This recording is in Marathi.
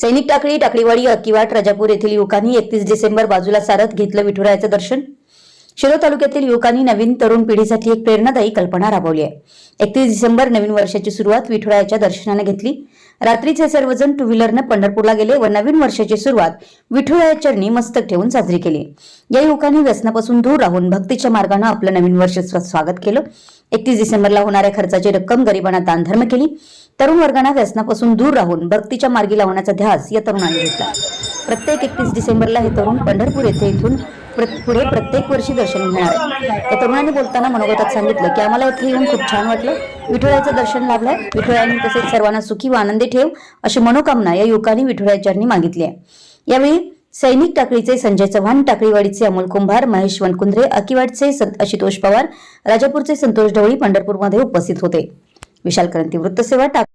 सैनिक टाकळी टाकळीवाडी अक्कीवाट राजापूर येथील युवकांनी एकतीस डिसेंबर बाजूला सारत घेतलं विठुरायाचं दर्शन. शिरो तालुक्यातील युवकांनी नवीन तरुण पिढीसाठी एक प्रेरणादायी कल्पना राबवली आहे. एकतीस डिसेंबर नवीन वर्षाची सुरुवात विठुरायाच्या दर्शनाने घेतली. रात्रीचे सर्वजण टू व्हीलरनं पंढरपूरला गेले व नवीन वर्षाची सुरुवात विठुराया चरणी मस्तक ठेवून साजरी केली. या युवकांनी व्यसनापासून दूर राहून भक्तीच्या मार्गानं आपलं नवीन वर्ष स्वागत केलं. एकतीस डिसेंबरला होणाऱ्या खर्चाची रक्कम गरिबांना दानधर्म केली. तरुण वर्गांना व्यसनापासून दूर राहून भक्तीच्या मार्गी लावण्याचा ध्यास या तरुणांनी घेतला. प्रत्येक एकतीस डिसेंबरला हे तरुण पंढरपूर येथे इथून पुढे प्रत्येक वर्षी दर्शन घेणार आहे. या तरुणांनी बोलताना मनोगतात सांगितलं की आम्हाला इथे येऊन खूप छान वाटलं. विठुरायाचं दर्शन लाभलंय. विठुरायांनी तसेच सर्वांना सुखी व आनंदी ठेव अशी मनोकामना या युवकांनी विठुरायाचरणी मागितली आहे. यावेळी सैनिक टाकळीचे संजय चव्हाण टाकळीवाडीचे अमोल कुंभार महेश वनकुंद्रे अकिवाडचे आशुतोष पवार राजापूरचे संतोष ढवळी पंढरपूरमध्ये उपस्थित होते. विशाल क्रांती वृत्तसेवा टाक